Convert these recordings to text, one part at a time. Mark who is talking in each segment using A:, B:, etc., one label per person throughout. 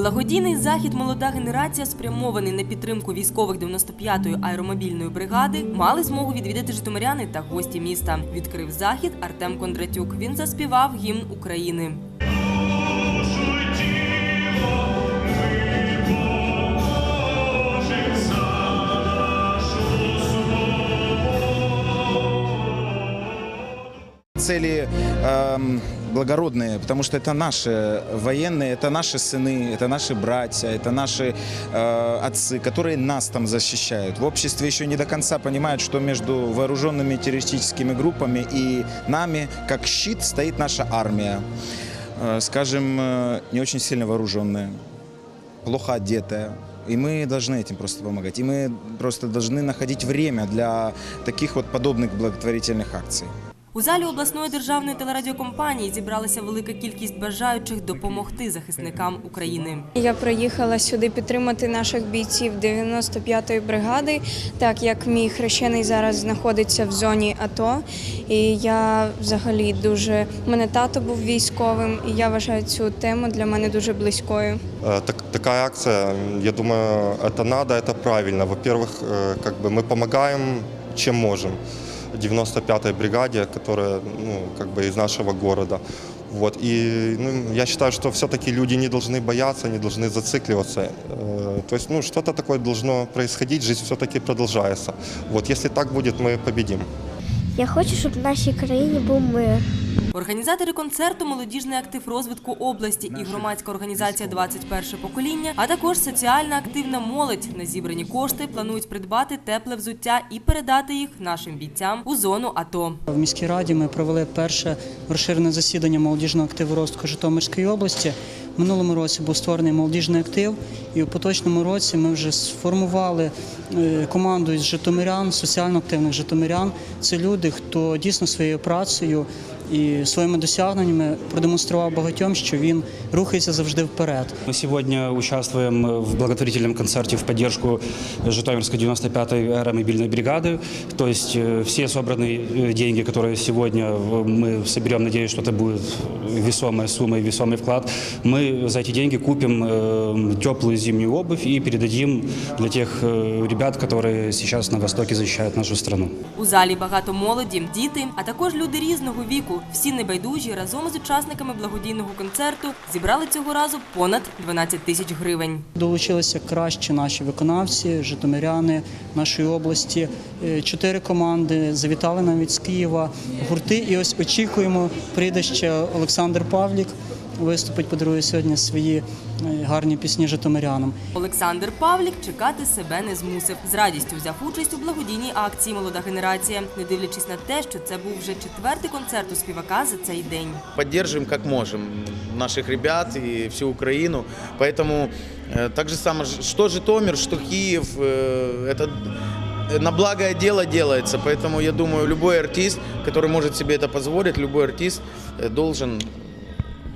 A: Благодійний захід Молода генерація, спрямований на підтримку військових 95-ї аеромобільної бригади, мали змогу відвідати житомиряни та гості міста. Відкрив захід Артем Кондратюк. Він заспівав гімн України.
B: цели эм, благородные, потому что это наши военные, это наши сыны, это наши братья, это наши э, отцы, которые нас там защищают. В обществе еще не до конца понимают, что между вооруженными террористическими группами и нами, как щит, стоит наша армия. Э, скажем, э, не очень сильно вооруженная, плохо одетая. И мы должны этим просто помогать. И мы просто должны находить время для таких вот подобных благотворительных акций.
A: У залі обласної державної телерадіокомпанії зібралася велика кількість бажаючих допомогти захисникам України.
C: Я приїхала сюди підтримати наших бійців 95-ї бригади, так як мій хрещений зараз знаходиться в зоні АТО. І я взагалі дуже У мене тато був військовим, і я вважаю цю тему для мене дуже близькою.
D: Э, Так, такая акция, я думаю, это надо, это правильно. Во-первых, э, как бы мы помогаем, чем можем. 95-й бригаде, которая ну, как бы из нашего города. Вот. И ну, я считаю, что все-таки люди не должны бояться, не должны зацикливаться. Э, То есть ну, что-то такое должно происходить, жизнь все-таки продолжается. Вот. Если так будет, мы победим.
E: Я хочу, щоб в нашій країні був мир.
A: Організатори концерту Молодіжний актив розвитку області і громадська організація 21 покоління, а також соціальна активна молодь на зібрані кошти планують придбати тепле взуття і передати їх нашим бійцям у зону АТО.
F: В міській раді ми провели перше розширене засідання молодіжного активу розвитку Житомирської області. Минулому році був створений молодіжний актив, і у поточному році ми вже сформували е, команду із житомирян, соціально активних житомирян. Це люди, хто дійсно своєю працею і своїми досягненнями продемонстрував багатьом, що він рухається завжди вперед.
G: Мы сегодня участвуем в благотворительном концерте в поддержку Житомирской 95-й аэромобильной бригады. То есть э, все собранные э, деньги, которые сегодня э, мы соберем, надеюсь, что это будет весомая сумма и весомый вклад, мы за эти деньги купим э, теплую зимнюю обувь и передадим для тех э, ребят, которые сейчас на Востоке защищают нашу страну.
A: У залі багато молоді, діти, а також люди різного віку. Всі небайдужі разом з учасниками благодійного концерту зібрали цього разу понад 12 тисяч гривень.
F: Долучилися кращі наші виконавці, житомиряни нашої області. Е, Чотири команди завітали навіть з Києва гурти. І ось очікуємо, прийде ще Олександр Павлік Виступить, подарує сьогодні свої е, гарні пісні житомирянам.
A: Олександр Павлік чекати себе не змусив. З радістю взяв участь у благодійній акції Молода генерація, не дивлячись на те, що це був вже четвертий концерт у співака за цей день.
H: поддерживаем как можем наших ребят и всю Украину. Поэтому э, так же самое, ж- что Житомир, что Киев, э, это на благое дело делается. Поэтому я думаю, любой артист, который может себе это позволить, любой артист э, должен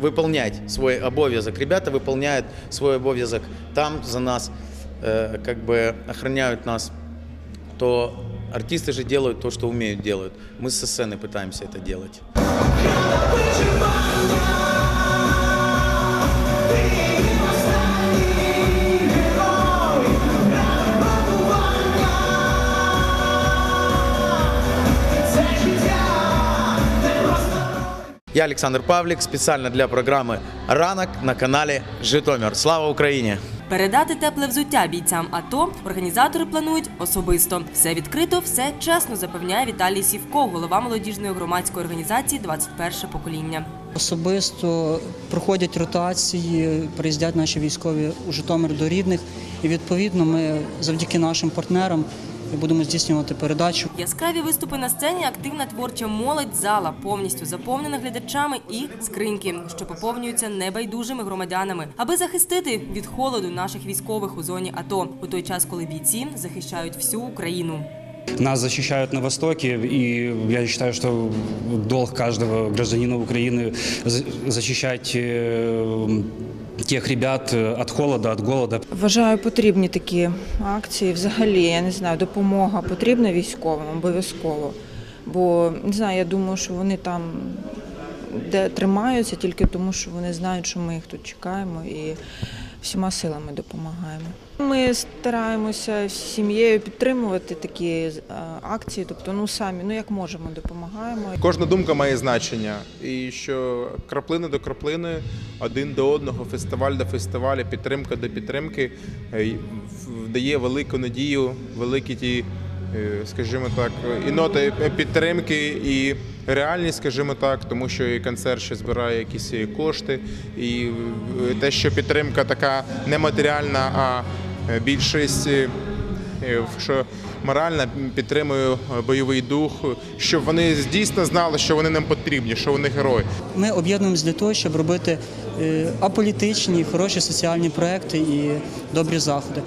H: выполнять свой обовязок. Ребята выполняют свой обовязок там за нас, э, как бы охраняют нас. То артисты же делают то, что умеют делают. Мы со сцены пытаемся это делать. Я Александр Павлик, специально для программы «Ранок» на канале «Житомир». Слава Украине!
A: Передати тепле взуття бійцям АТО організатори планують особисто. Все відкрито, все чесно, запевняє Віталій Сівко, голова молодіжної громадської організації «21 покоління.
F: Особисто проходять ротації, приїздять наші військові у Житомир до рідних. І відповідно ми завдяки нашим партнерам будемо здійснювати передачу.
A: Яскраві виступи на сцені, активна творча молодь зала, повністю заповнена глядачами і скриньки, що поповнюються небайдужими громадянами, аби захистити від холоду наших військових у зоні АТО у той час, коли бійці захищають всю Україну.
G: Нас защищают на Востоке, и я считаю, что долг каждого гражданина Украины за- защищать э, тех ребят від от холода, від голода.
I: Вважаю, потрібні такі акції. Взагалі, я не знаю, допомога потрібна військовим обов'язково. Бо не знаю, я думаю, що вони там де тримаються тільки тому, що вони знають, що ми їх тут чекаємо і всіма силами допомагаємо. Ми стараємося з сім'єю підтримувати такі е, акції, тобто ну самі, ну як можемо, допомагаємо.
J: Кожна думка має значення, і що краплина до краплини, один до одного, фестиваль до фестивалю, підтримка до підтримки е, дає велику надію, великі ті, скажімо так, і ноти підтримки, і реальність, скажімо так, тому що і концерт ще збирає якісь кошти, і е, те, що підтримка така нематеріальна, а е, більшість. е, Е, що морально підтримую е, бойовий дух, щоб вони дійсно знали, що вони нам потрібні, що вони герої.
F: Ми об'єднуємось для того, щоб робити е, аполітичні, хороші соціальні проекти і добрі заходи.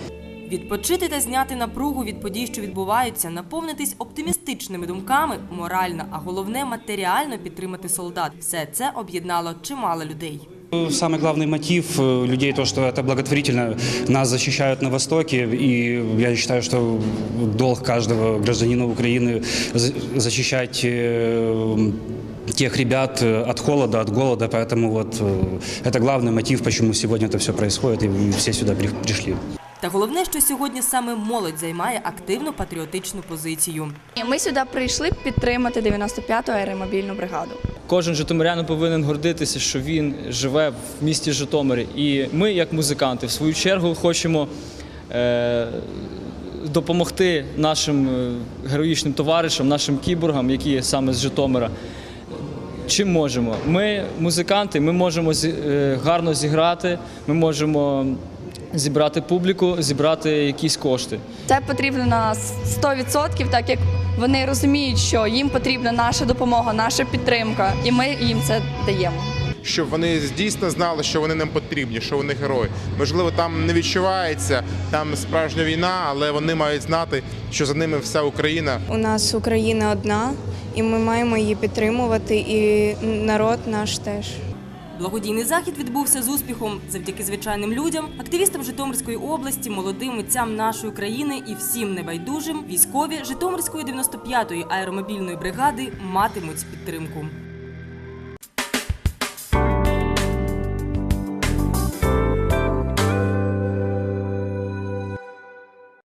A: Відпочити та зняти напругу від подій, що відбуваються, наповнитись оптимістичними думками, морально, а головне матеріально підтримати солдат. Все це об'єднало чимало людей.
G: Самый главный мотив э, людей то, что это благотворительно нас защищают на Востоке, и я считаю, что долг каждого гражданина Украины за- защищать э, тех ребят э, от холода, от голода, поэтому вот э, это главный мотив, почему сегодня это все происходит, и все сюда при- пришли.
A: Та головне, що сьогодні саме молодь займає активну патріотичну позицію.
K: Ми сюди прийшли підтримати 95-ту аеромобільну бригаду.
L: Кожен житомирянин повинен гордитися, що він живе в місті Житомирі. І ми, як музиканти, в свою чергу хочемо е, допомогти нашим е, героїчним товаришам, нашим кіборгам, які саме з Житомира. Чим можемо? Ми, музиканти, ми можемо е, гарно зіграти, ми можемо зібрати публіку, зібрати якісь кошти.
K: Це потрібно на 100%, так як вони розуміють, що їм потрібна наша допомога, наша підтримка, і ми їм це даємо.
J: Щоб вони дійсно знали, що вони нам потрібні, що вони герої. Можливо, там не відчувається там справжня війна, але вони мають знати, що за ними вся Україна.
C: У нас Україна одна, і ми маємо її підтримувати, і народ наш теж.
A: Благодійний захід відбувся з успіхом завдяки звичайним людям, активістам Житомирської області, молодим митцям нашої країни і всім небайдужим військові Житомирської 95-ї аеромобільної бригади матимуть підтримку.